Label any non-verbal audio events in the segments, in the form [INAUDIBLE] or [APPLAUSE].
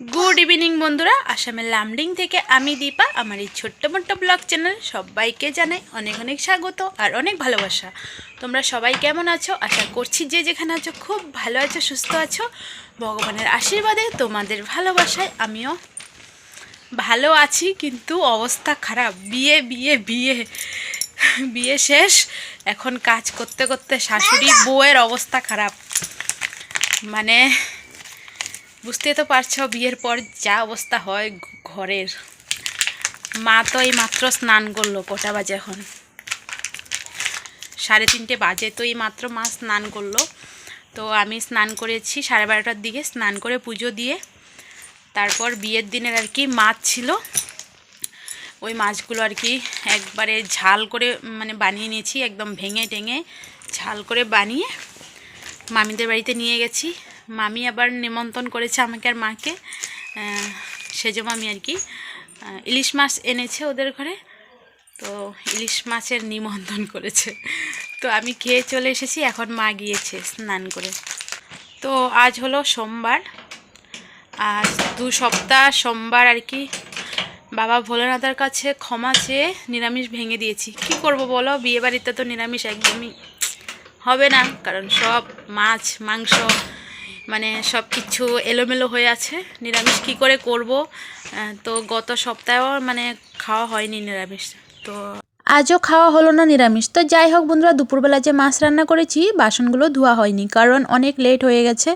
Good evening বন্ধুরা। আসামের লামডিং থেকে আমি দীপা। আমার এই ছোট্ট মোট্ট ব্লগ চ্যানেল সবাইকে জানাই অনেক অনেক স্বাগত আর অনেক ভালোবাসা। তোমরা সবাই কেমন আছো? আশা করছি যে যেখানে আছো খুব ভালো আছো, সুস্থ আছো। ভগবানের আশীর্বাদে তোমাদের ভালোবাসায় আমিও ভালো আছি, কিন্তু অবস্থা খারাপ। বিয়ে বিয়ে বিয়ে বিয়ে শেষ। এখন কাজ করতে করতে শাশুড়ি বউয়ের অবস্থা খারাপ। মানে বুঝতে তো পারছ, বিয়ের পর যা অবস্থা হয় ঘরের। মা তো এই মাত্র স্নান করল কটা বাজে এখন? সাড়ে তিনটে বাজে, তো এই মাত্র মা স্নান করল। তো আমি স্নান করেছি সাড়ে বারোটার দিকে, স্নান করে পুজো দিয়ে তারপর বিয়ের দিনের আর কি মাছ ছিল। ওই মাছগুলো আর কি একবারে ঝাল করে মানে বানিয়ে নিয়েছি, একদম ভেঙে টেঙে ঝাল করে বানিয়ে মামিদের বাড়িতে নিয়ে গেছি। মামি আবার নিমন্ত্রণ করেছে আমাকে আর মাকে। সেজো মামি আর কি ইলিশ মাছ এনেছে ওদের ঘরে। তো ইলিশ মাছের নিমন্ত্রণ করেছে। তো আমি খেয়ে চলে এসেছি, এখন মা গিয়েছে স্নান করে। তো আজ হলো সোমবার। আজ দু সপ্তাহ সোমবার আর কি। বাবা ভোলেনাথের কাছে ক্ষমা চেয়ে নিরামিষ ভেঙে দিয়েছি। কি করব বলো? বিয়েবাড়িতে তো নিরামিষ একদমই হবে না, কারণ সব মাছ, মাংস মানে সব কিছু এলোমেলো হয়ে আছে। নিরামিষ কি করে করব? তো গত সপ্তাহেও মানে খাওয়া হয়নি নিরামিষ। তো আজও খাওয়া হলো না নিরামিষ। তো যাই হোক বন্ধুরা, দুপুরবেলা যে মাছ রান্না করেছি, বাসনগুলো ধোয়া হয়নি। কারণ অনেক লেট হয়ে গেছে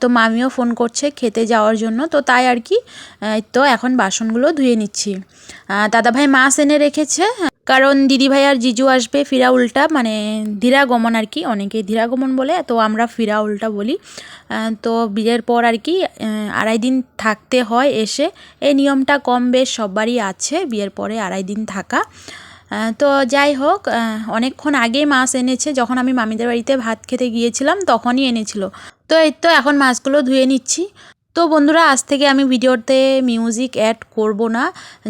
তো মামিও ফোন করছে খেতে যাওয়ার জন্য। তো তাই আর কি তো এখন বাসনগুলো ধুয়ে নিচ্ছি। দাদাভাই মাছ এনে রেখেছে, কারণ দিদিভাই আর জিজু আসবে ফিরা উল্টা মানে ধীরাগমন আর কি অনেকে ধীরাগমন বলে, তো আমরা ফিরা উল্টা বলি তো বিয়ের পর আর কি আড়াই দিন থাকতে হয় এসে। এই নিয়মটা কম বেশ সবারই আছে, বিয়ের পরে আড়াই দিন থাকা। তো যাই হোক অনেকক্ষণ আগে মাছ এনেছে। যখন আমি মামিদের বাড়িতে ভাত খেতে গিয়েছিলাম, তখনই এনেছিল। তো এই তো এখন মাছগুলো ধুয়ে নিচ্ছি। তো বন্ধুরা, আজ থেকে আমি ভিডিওতে মিউজিক অ্যাড করব না।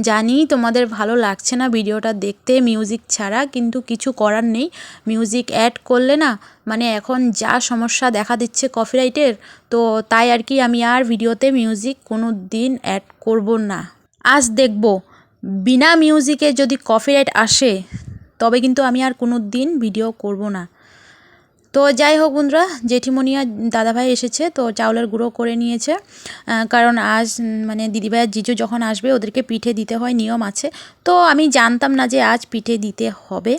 জানি তোমাদের ভালো লাগছে না ভিডিওটা দেখতে মিউজিক ছাড়া, কিন্তু কিছু করার নেই। মিউজিক অ্যাড করলে না মানে এখন যা সমস্যা দেখা দিচ্ছে কপিরাইটের, তো তাই আর কি আমি আর ভিডিওতে মিউজিক কোনো দিন অ্যাড করব না। আজ দেখব। বিনা মিউজিকে যদি কপিরাইট আসে, তবে কিন্তু আমি আর কোনো দিন ভিডিও করব না। তো যাই হোক বন্ধুরা, জেঠিমণি আর দাদাভাই এসেছে, তো চাউলের গুঁড়ো করে নিয়েছে। কারণ আজ মানে দিদিভাই আর জিজু যখন আসবে, ওদেরকে পিঠে দিতে হয়, নিয়ম আছে। তো আমি জানতাম না যে আজ পিঠে দিতে হবে।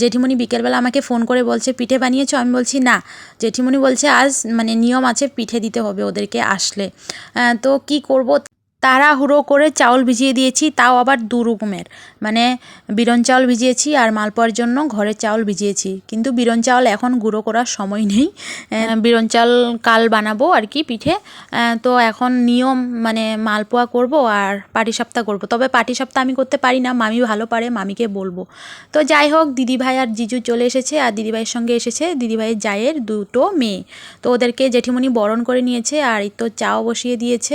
জেঠিমণি বিকেলবেলা আমাকে ফোন করে বলছে, পিঠে বানিয়েছো? আমি বলছি, না। জেঠিমণি বলছে, আজ মানে নিয়ম আছে, পিঠে দিতে হবে ওদেরকে আসলে। তো কি করব তাড়াহুড়ো করে চাউল ভিজিয়ে দিয়েছি, তাও আবার দু রকমের। মানে বিরন চাউল ভিজিয়েছি আর মালপোয়ার জন্য ঘরের চাউল ভিজিয়েছি। কিন্তু বিরন চাউল এখন গুঁড়ো করার সময় নেই। বিরন চাল কাল বানাবো আর কি পিঠে। তো এখন নিয়ম মানে মালপোয়া করব আর পাটিসাপ্তা করব। তবে পাটিসাপ্তা আমি করতে পারি না, মামি ভালো পারে, মামিকে বলব। তো যাই হোক, দিদিভাই আর জিজু চলে এসেছে আর দিদিভাইয়ের সঙ্গে এসেছে দিদিভাইয়ের জায়ের দুটো মেয়ে। তো ওদেরকে জেঠিমণি বরণ করে নিয়েছে আর এই তো চাও বসিয়ে দিয়েছে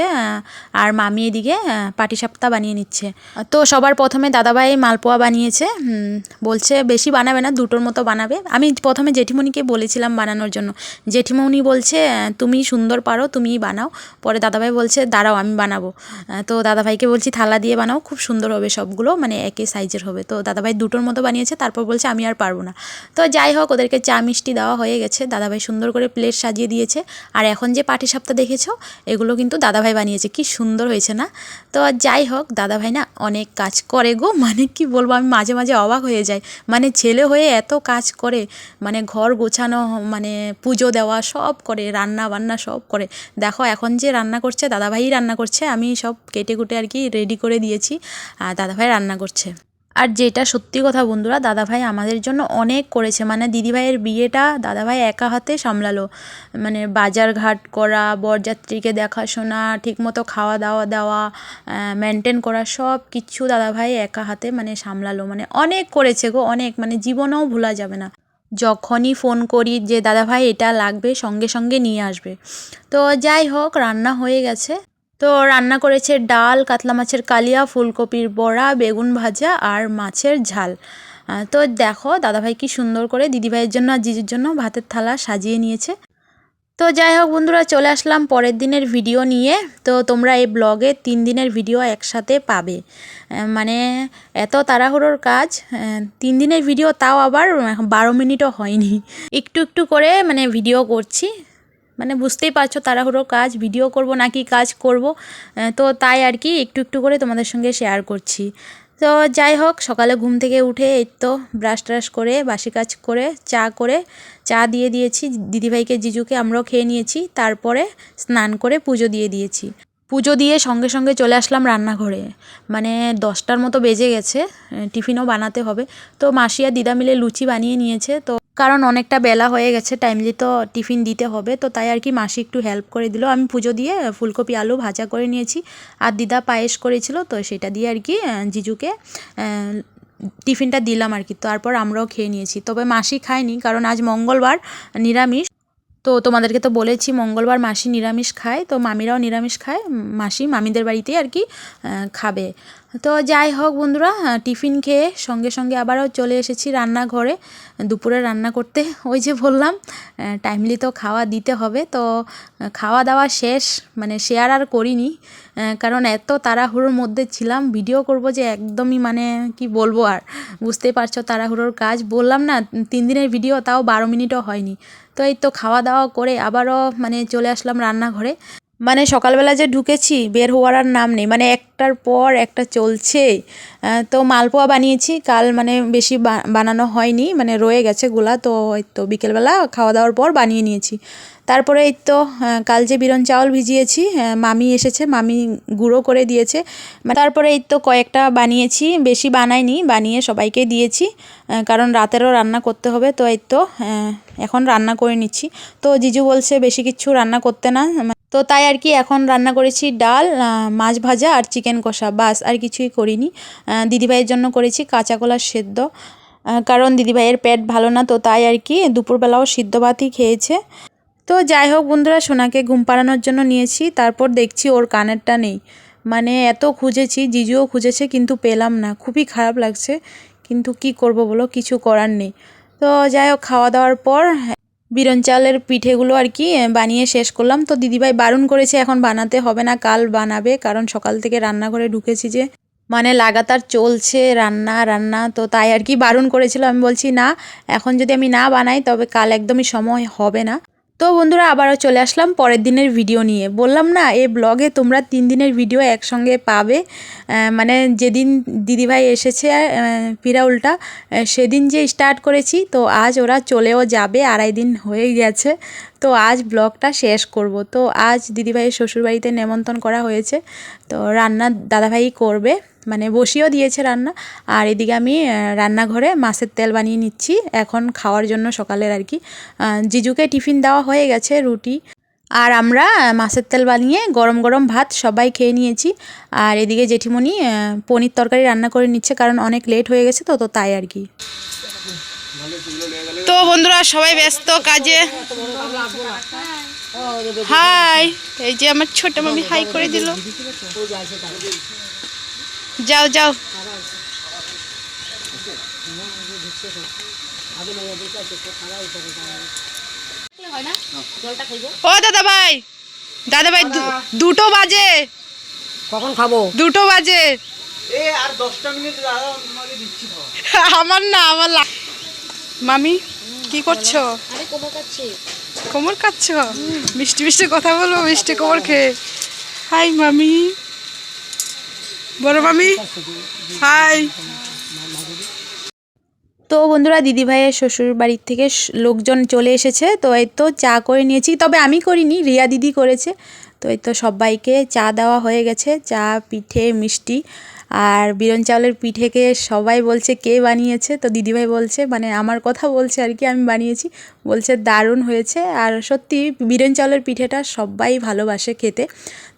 আর মামি এদিকে পাটিসাপ্তা বানিয়ে নিচ্ছে। তো সবার প্রথমে দাদাভাই মালপোয়া বানিয়েছে বলছে বেশি বানাবে না, দুটোর মতো বানাবে। আমি প্রথমে জেঠিমণিকে বলেছিলাম বানানোর জন্য। জেঠিমণি বলছে তুমি সুন্দর পারো, তুমিই বানাও। পরে দাদাভাই বলছে, দাঁড়াও, আমি বানাবো। তো দাদাভাইকে বলছি, থালা দিয়ে বানাও, খুব সুন্দর হবে সবগুলো মানে একই সাইজের হবে। তো দাদাভাই দুটোর মতো বানিয়েছে, তারপর বলছে, আমি আর পারব না। তো যাই হোক, ওদেরকে চা মিষ্টি দেওয়া হয়ে গেছে। দাদাভাই সুন্দর করে প্লেট সাজিয়ে দিয়েছে। আর এখন যে পাটিসাপ্তা দেখেছ, এগুলো কিন্তু দাদাভাই বানিয়েছে। কি সুন্দর হয়েছে। না। তো যাই হোক, দাদাভাই না অনেক কাজ করে গো। [LAUGHS] মানে কি বলব, আমি মাঝে মাঝে অবাক হয়ে যাই। মানে ছেলে হয়ে এত কাজ করে মানে ঘর গোছানো মানে পুজো দেওয়া সব করে, রান্না বান্না সব করে। দেখো এখন যে রান্না করছে দাদাভাই রান্না করছে, আমি সব কেটে কুটে আর কি রেডি করে দিয়েছি। আর দাদাভাই রান্না করছে। আর যেটা সত্যি কথা বন্ধুরা, দাদাভাই আমাদের জন্য অনেক করেছে। মানে দিদিভাইয়ের বিয়েটা দাদাভাই একা হাতে সামলালো। মানে বাজার ঘাট করা, বরযাত্রীকে দেখাশোনা, ঠিকমতো খাওয়া দাওয়া দেওয়া মেনটেন করা, সব কিছু দাদাভাই একা হাতে মানে সামলালো। মানে অনেক করেছে গো, অনেক। মানে জীবনেও ভোলা যাবে না। যখনই ফোন করি যে, দাদাভাই, এটা লাগবে, সঙ্গে সঙ্গে নিয়ে আসবে। তো যাই হোক, রান্না হয়ে গেছে। তো রান্না করেছে ডাল, কাতলা মাছের কালিয়া, ফুলকপির বড়া, বেগুন ভাজা আর মাছের ঝাল। তো দেখো দাদাভাই কি সুন্দর করে দিদিভাইয়ের জন্য আর জিজুর জন্য ভাতের থালা সাজিয়ে নিয়েছে। তো যাই হোক বন্ধুরা, চলে আসলাম পরের দিনের ভিডিও নিয়ে। তো তোমরা এই ব্লগে তিন দিনের ভিডিও একসাথে পাবে। মানে এত তাড়াহুড়োর কাজ তিন দিনের ভিডিও তাও আবার বারো মিনিটও হয়নি। একটু একটু করে মানে ভিডিও করছি। মানে বুঝতেই পারছ তাড়াহুড়োর কাজ ভিডিও করব নাকি কাজ করব তো তাই আর কি একটু একটু করে তোমাদের সঙ্গে শেয়ার করছি। তো যাই হোক, সকালে ঘুম থেকে উঠে এই তো ব্রাশ ট্রাশ করে, বাসি কাজ করে, চা করে, চা দিয়ে দিয়েছি, দিদিভাইকে, জিজুকে আমরাও খেয়ে নিয়েছি, তারপরে স্নান করে পুজো দিয়ে দিয়েছি। পুজো দিয়ে সঙ্গে সঙ্গে চলে আসলাম রান্নাঘরে। মানে দশটার মতো বেজে গেছে টিফিনও বানাতে হবে। তো মাসি আর দিদা মিলে লুচি বানিয়ে নিয়েছে, তো কারণ অনেকটা বেলা হয়ে গেছে টাইমলি তো টিফিন দিতে হবে, তো তাই আর কি মাসি একটু হেল্প করে দিল। আমি পুজো দিয়ে ফুলকপি, আলু ভাজা করে নিয়েছি। আর দিদা পায়েস করেছিল, তো সেটা দিয়ে আর কি জিজুকে টিফিনটা দিলাম আর কি। তারপর আমরাও খেয়ে নিয়েছি। তবে মাসি খায়নি, কারণ আজ মঙ্গলবার নিরামিষ। তো তোমাদেরকে তো বলেছি, মঙ্গলবার মাসি নিরামিষ খায়, তো মামিরাও নিরামিষ খায়। মাসি মামিদের বাড়িতেই আর কি খাবে। তো যাই হোক বন্ধুরা টিফিন খেয়ে সঙ্গে সঙ্গে আবারও চলে এসেছি রান্নাঘরে। দুপুরে রান্না করতে, [LAUGHS] ওই যে বললাম টাইমলি তো খাওয়া দিতে হবে। তো খাওয়া দাওয়া শেষ মানে শেয়ার আর করিনি কারণ এত তাড়াহুড়োর মধ্যে ছিলাম। ভিডিও করব যে একদমই মানে কি বলব আর, বুঝতেই পারছ তাড়াহুড়োর কাজ। বললাম না, তিন দিনের ভিডিও তাও বারো মিনিটও হয়নি। তো এই তো খাওয়া দাওয়া করে আবারও মানে চলে আসলাম রান্নাঘরে। মানে সকালবেলা যে ঢুকেছি, বের হওয়ার আর নাম নেই। মানে একটার পর একটা চলছে। তো মালপোয়া বানিয়েছি। কাল মানে বেশি বানানো হয়নি। মানে রয়ে গেছে গুলা। তো এই তো বিকেলবেলা খাওয়া দাওয়ার পর বানিয়ে নিয়েছি। তারপরে এই তো কাল যে বিরন চাউল ভিজিয়েছি মামি এসেছে। মামি গুঁড়ো করে দিয়েছে। মানে তারপরে এই তো কয়েকটা বানিয়েছি। বেশি বানাইনি, বানিয়ে সবাইকে দিয়েছি। কারণ রাতেরও রান্না করতে হবে। তো এই তো এখন রান্না করে নিচ্ছি। তো জিজু বলছে, বেশি কিছু রান্না করতে না। তো তাই আর কি এখন রান্না করেছি ডাল মাছ ভাজা আর চিকেন কষা। বাস, আর কিছুই করিনি। দিদিভাইয়ের জন্য করেছি কাঁচা কলার সেদ্ধ। কারণ দিদিভাইয়ের পেট ভালো না, তো তাই আর কি দুপুরবেলাও সিদ্ধ ভাতই খেয়েছে। তো যাই হোক বন্ধুরা, সোনাকে ঘুম পাড়ানোর জন্য নিয়েছি। তারপর দেখছি ওর কানেরটা নেই। মানে এত খুঁজেছি, জিজুও খুঁজেছে, কিন্তু পেলাম না। খুবই খারাপ লাগছে, কিন্তু কি করব বলো, কিছু করার নেই। তো যাই হোক, খাওয়া দাওয়ার পর বিরন চালের পিঠেগুলো আর কি বানিয়ে শেষ করলাম। তো দিদিভাই বারণ করেছে, এখন বানাতে হবে না, কাল বানাবে, কারণ সকাল থেকে রান্নাঘরে ঢুকেছি যে মানে লাগাতার চলছে রান্না রান্না। তো তাই আর কি বারণ করেছিল। আমি বলছি, না, এখন যদি আমি না বানাই, তবে কাল একদমই সময় হবে না। তো বন্ধুরা, আবারও চলে আসলাম পরের দিনের ভিডিও নিয়ে। বললাম না, এই ব্লগে তোমরা তিন দিনের ভিডিও একসঙ্গে পাবে। মানে যেদিন দিদিভাই এসেছে পিরাউলটা সেদিন যে স্টার্ট করেছি, তো আজ ওরা চলেও যাবে, আড়াই দিন হয়ে গেছে। তো আজ ব্লগটা শেষ করব। তো আজ দিদিভাইয়ের শ্বশুরবাড়িতে নেমন্তন্ন করা হয়েছে। তো রান্না দাদাভাই করবে। মানে বসিয়েও দিয়েছে রান্না। আর এদিকে আমি রান্নাঘরে মাছের তেল বানিয়ে নিচ্ছি। এখন খাওয়ার জন্য সকালের আর কি। জিজুকে টিফিন দেওয়া হয়ে গেছে, রুটি। আর আমরা মাছের তেল বানিয়ে গরম গরম ভাত সবাই খেয়ে নিয়েছি। আর এদিকে জেঠিমণি পনির তরকারি রান্না করে নিচ্ছে, কারণ অনেক লেট হয়ে গেছে তো তো তাই আর কি। তো বন্ধুরা, সবাই ব্যস্ত কাজে। হাই এই যে আমার ছোট মামি হাই করে দিল। যাও যাও। ও দাদা ভাই দাদা ভাই দু- দুটো বাজে। কখন খাব? দুটো বাজে। আমার না আমার লা- মামি কি করছ? কোমর কাচ্ছি কোমর কাচ্ছ মিষ্টি মিষ্টি কথা বলব মিষ্টি কোমর খেয়ে। হাই মামি। বড় মামি। হাই তো বন্ধুরা দিদিভাইয়ের শ্বশুর বাড়ির থেকে লোকজন চলে এসেছে, তো এই তো চা করে নিয়েছি। তবে আমি করিনি, রিয়া দিদি করেছে। তো এই তো সবাইকে চা দেওয়া হয়ে গেছে, চা, পিঠে, মিষ্টি। আর বিরন চাউলের পিঠেকে সবাই বলছে কে বানিয়েছে, তো দিদিভাই বলছে মানে আমার কথা বলছে আর কি, আমি বানিয়েছি। বলছে দারুণ হয়েছে আর সত্যি বিরন চাউলের পিঠেটা সবাই ভালোবাসে খেতে।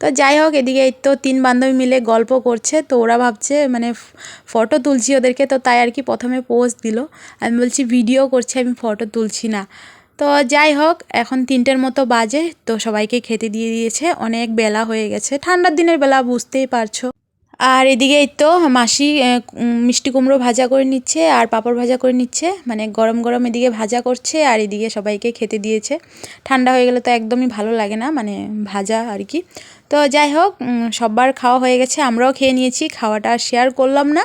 তো যাই হোক, এদিকে তো তিন বান্ধবী মিলে গল্প করছে, তো ওরা ভাবছে মানে ফটো তুলছি ওদেরকে, তো তাই আর কি প্রথমে পোস্ট দিল। আমি বলছি, ভিডিও করছি, আমি ফটো তুলছি না। তো যাই হোক, এখন তিনটের মতো বাজে, তো সবাইকে খেতে দিয়ে দিয়েছে, অনেক বেলা হয়ে গেছে। ঠান্ডার দিনের বেলা বুঝতেই পারছ। আর এদিকে এই তো মাসি মিষ্টি কুমড়ো ভাজা করে নিচ্ছে আর পাঁপড় ভাজা করে নিচ্ছে। মানে গরম গরম এদিকে ভাজা করছে আর এদিকে সবাইকে খেতে দিয়েছে। ঠান্ডা হয়ে গেলে তো একদমই ভালো লাগে না মানে ভাজা আর কি। তো যাই হোক সবার খাওয়া হয়ে গেছে, আমরাও খেয়ে নিয়েছি, খাওয়াটা শেয়ার করলাম না।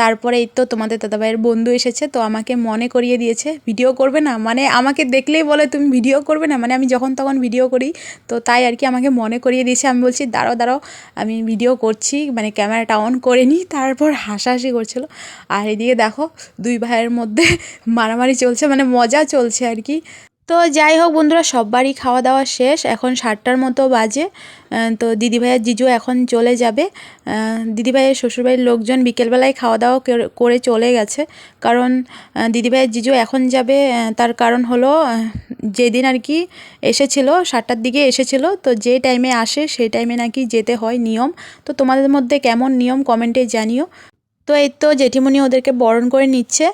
তারপরে এই তো তোমাদের দাদাভাইয়ের বন্ধু এসেছে, তো আমাকে মনে করিয়ে দিয়েছে, ভিডিও করবে না? মানে আমাকে দেখলেই বলে, তুমি ভিডিও করবে না? মানে আমি যখন তখন ভিডিও করি, তো তাই আর কি আমাকে মনে করিয়ে দিয়েছে। আমি বলছি, দাঁড়াও দাঁড়াও, আমি ভিডিও করছি মানে ক্যামেরাটা অন করে নিই তারপর হাসাহাসি করছিল। আর এদিকে দেখো, দুই ভাইয়ের মধ্যে মারামারি চলছে মানে মজা চলছে আর কি। তো যাই হোক বন্ধুরা, সববারই খাওয়া দাওয়া শেষ। এখন সাতটার মতো বাজে। তো দিদিভাইয়ের জিজু এখন চলে যাবে। দিদিভাইয়ের শ্বশুরবাড়ির লোকজন বিকেলবেলায় খাওয়া দাওয়া করে- চলে গেছে। কারণ দিদিভাইয়ের জিজু এখন যাবে তার কারণ হলো যেদিন আর কি এসেছিল, সাতটার দিকে এসেছিল, তো যে টাইমে আসে সেই টাইমে নাকি যেতে হয় নিয়ম। তো তোমাদের মধ্যে কেমন নিয়ম কমেন্টে জানিও। তো এই তো জেঠিমণি ওদেরকে বরণ করে নিচ্ছে।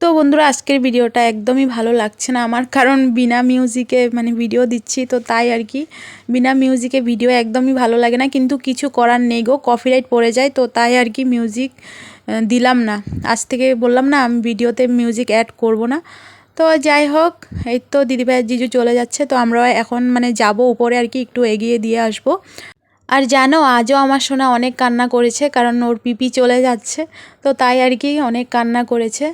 তো বন্ধুরা, আজকের ভিডিওটা একদমই ভালো লাগছে না আমার, কারণ বিনা মিউজিকে মানে ভিডিও দিচ্ছি, তো তাই আর কি। বিনা মিউজিকে ভিডিও একদমই ভালো লাগে না, কিন্তু কিছু করার নেই গো কপিরাইট পড়ে যায়, তো তাই আর কি মিউজিক দিলাম না। আজ থেকে বললাম না, আমি ভিডিওতে মিউজিক অ্যাড করব না। তো যাই হোক, এই তো দিদিভাইয়ের জিজু চলে যাচ্ছে, তো আমরা এখন মানে যাব উপরে আর কি, একটু এগিয়ে দিয়ে আসব। আর জানো, আজও আমার সোনা অনেক কান্না করেছে, কারণ ওর পিপি চলে যাচ্ছে, তো তাই আর কি অনেক কান্না করেছে।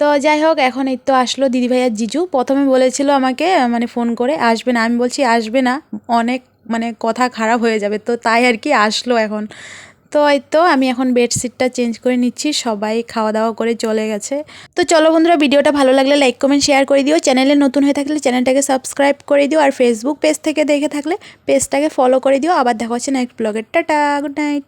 তো যাই হোক, এখন এই তো আসলো দিদিভাইয়ার জিজু। প্রথমে বলেছিল আমাকে মানে ফোন করে, আসবে না। আমি বলছি, আসবে না। অনেক মানে কথা খারাপ হয়ে যাবে। তো তাই আর কি আসলো এখন। তো এই তো আমি এখন বেডশিটটা চেঞ্জ করে নিচ্ছি, সবাই খাওয়া দাওয়া করে চলে গেছে। তো চলো বন্ধুরা, ভিডিওটা ভালো লাগলে লাইক, কমেন্ট, শেয়ার করে দিও। চ্যানেলে নতুন হয়ে থাকলে চ্যানেলটাকে সাবস্ক্রাইব করে দিও। আর ফেসবুক পেজ থেকে দেখে থাকলে পেজটাকে ফলো করে দিও। আবার দেখা হচ্ছে নেক্সট ব্লগের টাটা গুড নাইট